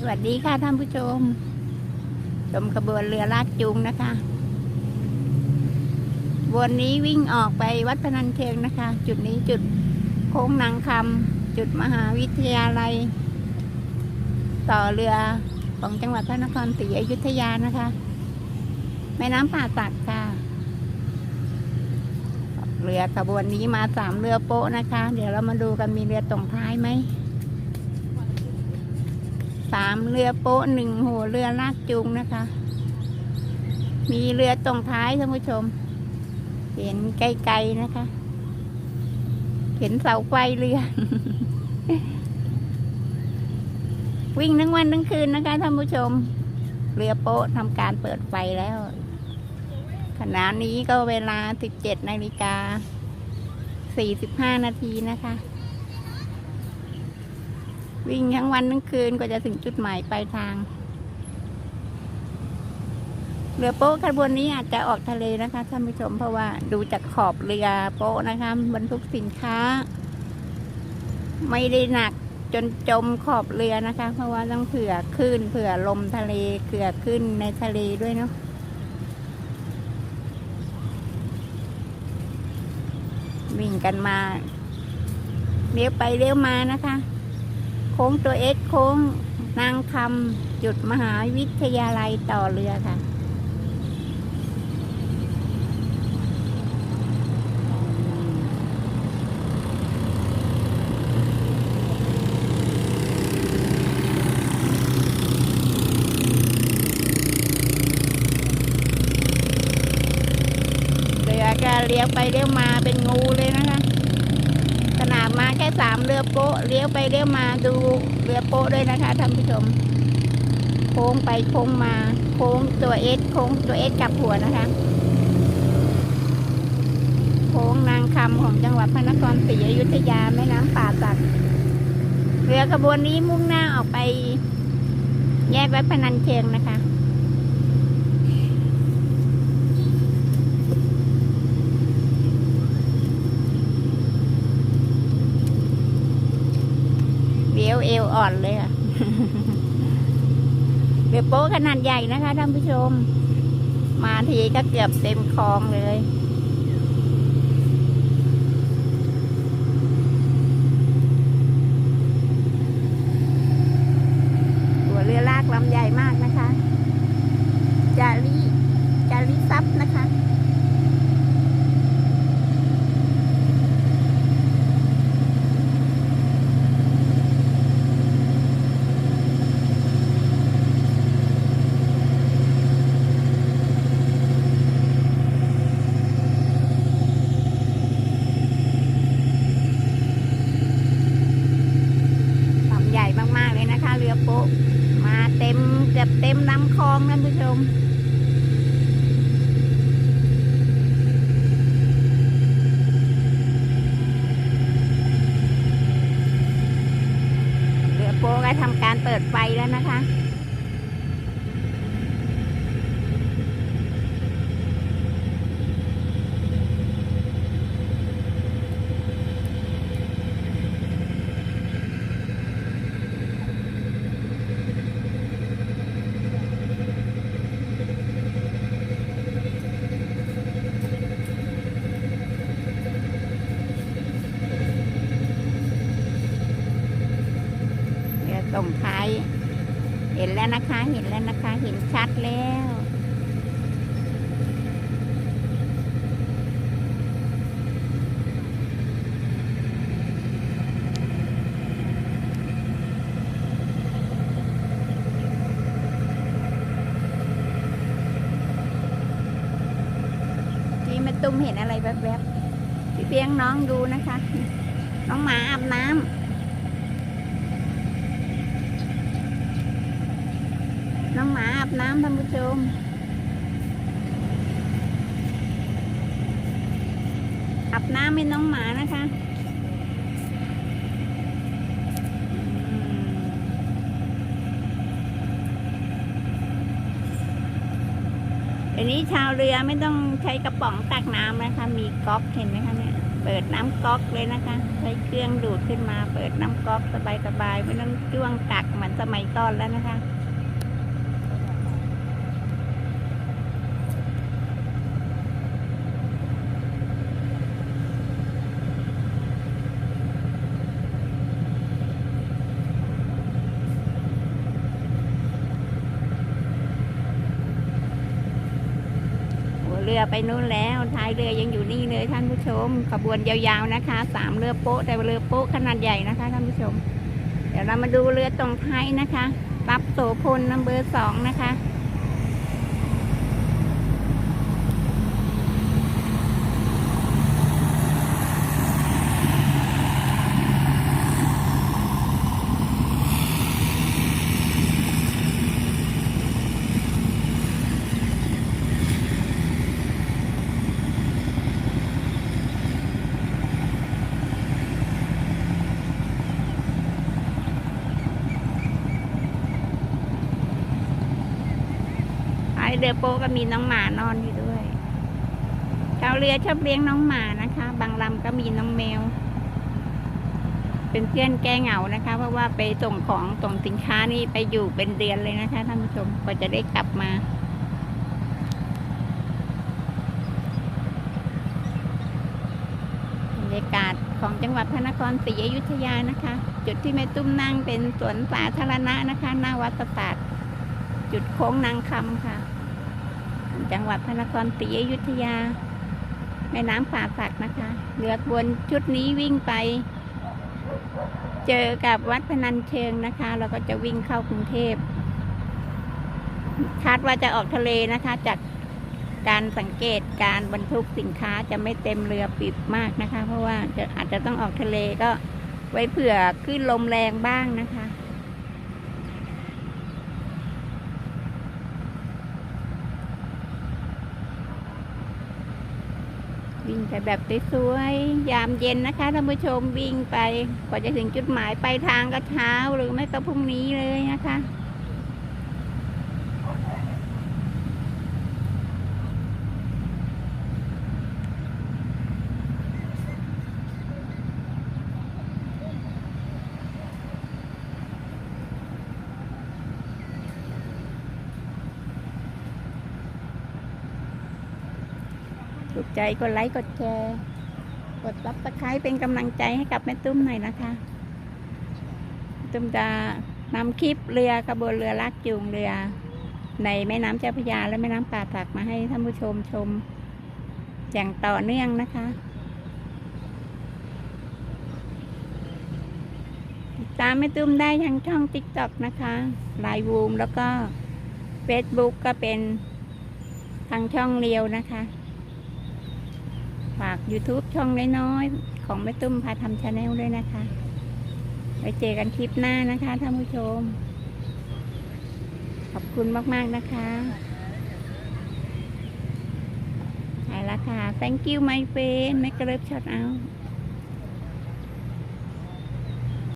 สวัสดีค่ะท่านผู้ชม ชมขบวนเรือลากจูงนะคะวันนี้วิ่งออกไปวัดพนัญเชิงนะคะ จุดนี้จุดโค้งนางคำจุดมหาวิทยาลัย ต่อเรือของจังหวัดพระนครศรีอยุธยานะคะ แม่น้ำป่าสักค่ะ เรือขบวนนี้มาสามเรือโป๊ะนะคะ เดี๋ยวเรามาดูกันมีเรือตรงท้ายไหม สามเรือโป๊ะหนึ่งหัวเรือลากจูงนะคะ มีเรือตรงท้ายท่านผู้ชม เห็นไกลๆนะคะ เห็นเสาไฟเรือ วิ่งทั้งวันทั้งคืนนะคะท่านผู้ชม เรือโป๊ะทำการเปิดไฟแล้ว ขณะนี้ก็เวลา 17นาฬิกา45นาทีนะคะ วิ่งทั้งวันทั้งคืนกว่าจะถึงจุดหมายปลายทาง เรือโป๊ะขบวนนี้อาจจะออกทะเลนะคะท่านผู้ชมเพราะว่าดูจากขอบเรือโป๊ะนะคะบรรทุกสินค้า ไม่ได้หนักจนจมขอบเรือนะคะ เพราะว่าต้องเผื่อคลื่นเผื่อลมทะเลเผื่อขึ้นในทะเลด้วยเนาะวิ่งกันมาเลี้ยวไปเลี้ยวมานะคะ ค้งตัวเอ็กโค้งนางคำจุดมหาวิทยาลัยต่อเรือค่ะ เรือก็เลี้ยวไปเลี้ยวมาเป็นงูเลยนะคะ ขนาดมาแค่สามเรือโป๊ะเลี้ยวไปเลี้ยวมาดูเรือโป๊ะด้วยนะคะท่านผู้ชม โค้งไปโค้งมา โค้งตัวเอสโค้งตัวเอสกลับหัวนะคะ โค้งนางคำของจังหวัดพระนครศรีอยุธยาแม่น้ำป่าสักเรือขบวนนี้มุ่งหน้าออกไป แยกวัดพนัญเชิงนะคะ เลี้ยวเอวอ่อนเลยอะเรือโป๊ะขนาดใหญ่นะคะท่านผู้ชม มาทีก็เกือบเต็มคลองเลย หัวเรือลากลำใหญ่มากนะคะ จารีจารีซับนะคะ ลำใหญ่มากๆเลยนะคะ เรือโป๊ะมาเต็มเกือบเต็มลำ คลองนั่นผู้ชมเรือโป๊ก็ทำการเปิดไฟแล้วนะคะ ส่งท้าย เห็นแล้วนะคะ เห็นแล้วนะคะ เห็นชัดแล้วที่แม่ตุ้มเห็นอะไรแวบๆพี่เพียงน้องดูนะคะ น้องหมาอาบน้ำ น้ อาบน้ำท่านผู้ชมอาบน้ำให้น้องหมานะคะอืมเดี๋ยวนี้ชาวเรือไม่ต้องใช้กระป๋องตักน้ำนะคะ มีก๊อกเห็นไหมคะเนี่ย เปิดน้ำก๊อกเลยนะคะ ใช้เครื่องดูดขึ้นมา เปิดน้ำก๊อกสบายๆไม่ต้องจ้วงกักเหมือนสมัยก่อนแล้วนะคะ เรือไปนู่นแล้วท้ายเรือยังอยู่นี่เลยท่านผู้ชม ขบวนยาวๆนะคะสามเรือโป๊ะแต่เรือโป๊ะขนาดใหญ่นะคะท่านผู้ชม เดี๋ยวเรามาดูเรือตรงท้ายนะคะ ปั๊บโสพลนัมเบอร์สองนะคะายเรือโป๊ก็มีน้องหมานอนอยู่ด้วยชาวเรือชอบเลี้ยงน้องหมานะคะ บางลำก็มีน้องแมว เป็นเพื่อนแก้เหงานะคะ เพราะว่าไปส่งของส่งสินค้านี่ไปอยู่เป็นเดือนเลยนะคะท่านผู้ชมกว่าจะได้กลับมาบรรยากาศของจังหวัดพระนครศรีอยุธยานะคะ จุดที่แม่ตุ้มนั่งเป็นสวนสาธารณะนะคะ หน้าวัดประสาทจุดโค้งนางคำค่ะ จังหวัดพระนครศรีอยุธยา แม่น้ำป่าสักนะคะ เรือบนชุดนี้วิ่งไป เจอกับวัดพนัญเชิงนะคะ เราก็จะวิ่งเข้ากรุงเทพคาดว่าจะออกทะเลนะคะ จากการสังเกตการบรรทุกสินค้าจะไม่เต็มเรือปิดมากนะคะ เพราะว่าจะอาจจะต้องออกทะเลก็ไว้เผื่อขึ้นลมแรงบ้างนะคะ วิ่งไปแบบสวยๆยามเย็นนะคะท่านผู้ชมวิ่งไปกว่าจะถึงจุดหมายปลายทางก็เช้าหรือไม่ก็พรุ่งนี้เลยนะคะ ใจกดไลค์กดแชร์กดรับตะไคร้เป็นกำลังใจให้กับแม่ตุ้มหน่อยนะคะตุ้มจะนำคลิปเรือกระบวนเรือลากจูงเรือ ในแม่น้ำเจ้าพระยาและแม่น้ำป่าสักมาให้ท่านผู้ชมชม อย่างต่อเนื่องนะคะติดตามแม่ตุ้มได้ทางช่องติ๊กต็อกนะคะไลน์วูมแล้วก็ Facebook ก็เป็นทางช่องเรียวนะคะ ฝาก YouTube ช่องน้อยๆของแม่ตุ้มพาทำชาแนลด้วยนะคะ ไว้เจอกันคลิปหน้านะคะท่านผู้ชม ขอบคุณมากๆนะคะไปละค่ะ thank you my friend ไม่กระเลิบช็อตเอา